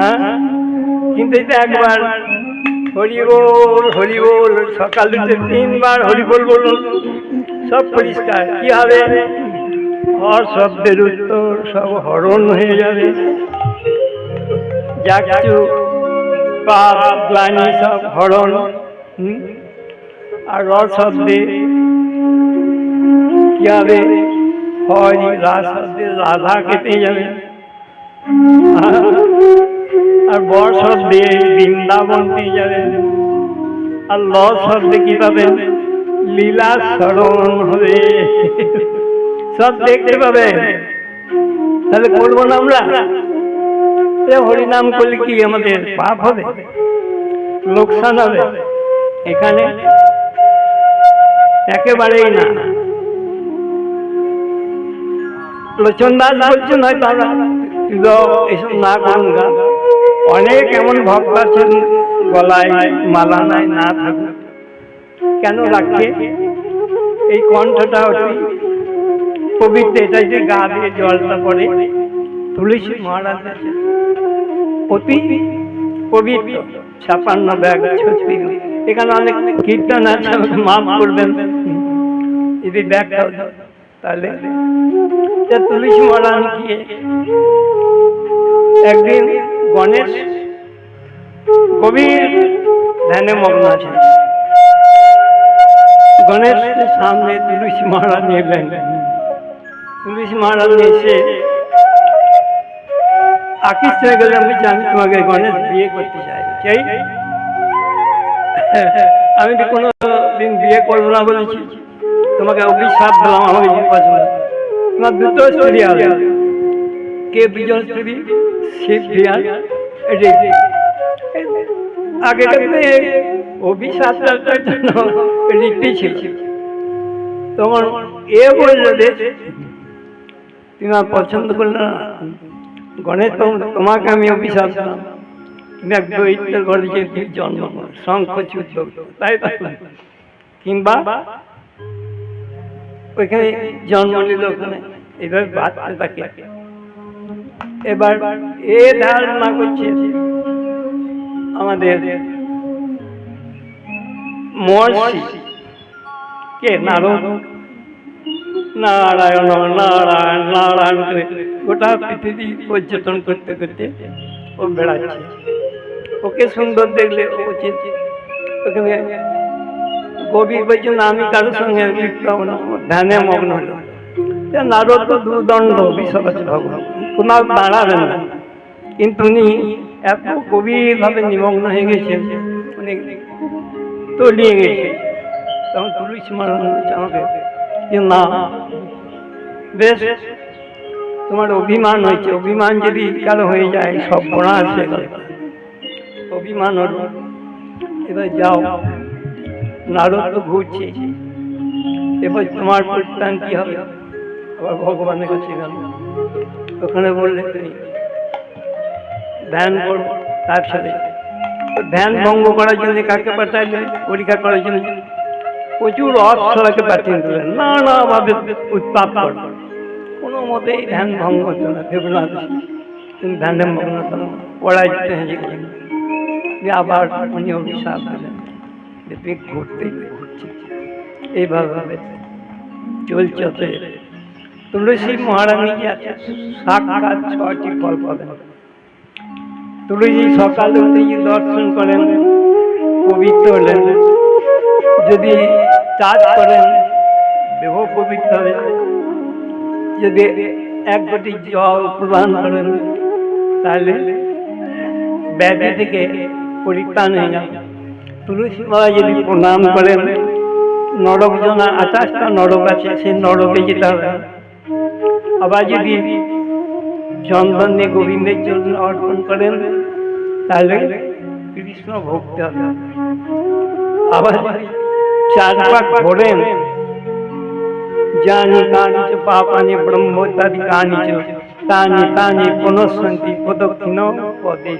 হ্যাঁ কিন্তু এটা একবার হরি বল হরি বল, সকাল উঠে তিনবার হরি বল বলুন সব পরিষ্কার, কি হবে? হর শব্দের উত্তর, সব হরণ হয়ে যাবে। যা কিছু পাপ, গ্লানি, সব হরণ। আর র শব্দে কি হবে? হরি রা শব্দে রাধা কেটে যাবে। আর ব শব্দে বৃন্দাবন পেয়ে যাবে। আর ল শব্দে কি পাবেন লীলা স্মরণ হবে। সব দেখতে পাবে। তাহলে করব না আমরা? হরিনাম করলে কি আমাদের পাপ হবে? লোকসান হবে? এখানে একেবারেই না। লোচন দাস বলছেন হয়তো আমরা এসব না করুন গা। অনেক এমন ভক্ত আছেন গলায় মালা নাই না থাকুক। কেন রাখে? এই কণ্ঠটা অতি পবিত্র। এটা যে গা দিয়ে জলটা পড়ে। তুলসী মহারাজ আছে অতি পবিত্র। ছাপান্ন ব্যাগ এখানে অনেক কীর্তন আছে মাফ করবেন। যদি ব্যাগটা তাহলে। তুলসী মহারাজ গিয়ে একদিন গণেশ গভীর ধ্যানে মগ্ন আছে গণেশের সামনে তুলসী মহারাজ এলেন তুলসী মহারাজ এসে আকৃষ্ট হয়ে গেলে, আমি জানি তোমাকে গণেশ বিয়ে করতে চাই। আমি তো কোনো দিন বিয়ে করব না বলেছি। তোমাকে অভিশাপ দিলাম আমাকে যে পছন্দ তোমার দুটো স্ত্রী কে দুজন স্ত্রী শিব বিহার আগেকার দিনে অভিশাপটার জন্য রীতি ছিল। তখন এ বলল যে তুমি আমার পছন্দ করলে না। গণেশ তো- তোমাকে আমি অভিশাপ দিলাম। তুমি এক দৈত্যের ঘরে যে জন্ম করো, শঙ্খ চুদ্ধ তাই কিংবা ওইখানে জন্ম নিল ওখানে। এবার বাচ্চা তাকে এবার এ ধারণা করছে আমাদের মহর্ষি কে? নারদ। নারায়ণ নারায়ণ নারায়ণ করে গোটা পৃথিবী পর্যটন করতে করতে ও বেড়াচ্ছে। ওকে সুন্দর দেখলে ও চিন্তা ওখানে গভীর বলছে না আমি কারোর সঙ্গে লিপ্ত না ধ্যানে মগ্ন হলো নারদ বিশ্বক আছে ভগবান। কোনাও দাঁড়াবেন না। কিন্তু উনি এত গভীরভাবে নিমগ্ন হয়ে গেছেন, উনি তলিয়ে গেছে। তখন তুলসী মারানো হয়েছে আমাকে যে না, বেশ, তোমার অভিমান হয়েছে। অভিমান যদি কারও হয়ে যায়, সব পড়া আছে। অভিমান হল, এবার যাও। নারদ তো ঘুরছে। এবার তোমার পরিত্রাণ কি হবে? আবার ভগবানের কাছে গেল। ওখানে বললে তুমি ধ্যান করো, তার সাথে। ধ্যান ভঙ্গ করার জন্য কাকে পাঠাইলেন? পরীক্ষা করার জন্য। প্রচুর অশ্বরাকে পাঠিয়ে দিলেন নানা ভাবে উৎপাপ কর কোনো মতেই ধ্যান ভঙ্গ হতো না ভেবনা তুমি ধ্যানে মগ্ন করো পড়াই যেতে হেঁচে গেলেন। দিয়ে আবার উনি অভিশাপ দিলেন, যে তুই ঘুরতেই এইভাবে চলছে তুলসী মহারানী আছে সাক্ষাৎ ছটি ফল পাবেন। তুলসী সকালে উঠে দর্শন করেন, পবিত্র হলেন। যদি চাষ করেন, দেহ পবিত্র হবে যদি এক কোটি জল প্রদান করেন, তাহলে ব্যাধি থেকে পরিত্রাণ হয়ে যাবে। তুলসী মালা যদি প্রণাম করেন, নরক জনা আঠাশটা নরক আছে, সেই নরকে যেতে হবে। আবার যদি চন্দন দিয়ে গোবিন্দের জন্য অর্পণ করেন। তাহলে কৃষ্ণ ভক্তি। হবে আবার চার পাক ঘোরেন জানি কানি চ পাপানি ব্রহ্মোত্তাদি কানি চ তানি তানি পুনঃসন্তি প্রদক্ষিণ পদে।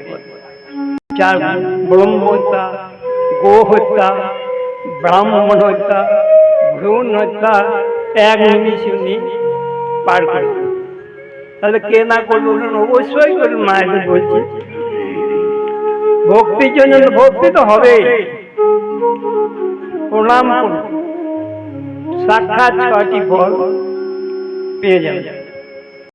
চার ব্রহ্ম হত্যা গো হত্যা ব্রাহ্মণ হত্যা ভ্রূণ হত্যা এক নিমিষ পার করে তাহলে কে না করবে বলুন, অবশ্যই করুন মায়েদের বলছি। ভক্তির জন্য ভক্তি তো হবে। প্রণাম করুন। সাক্ষাৎ ছয়টি ফল পেয়ে যাবে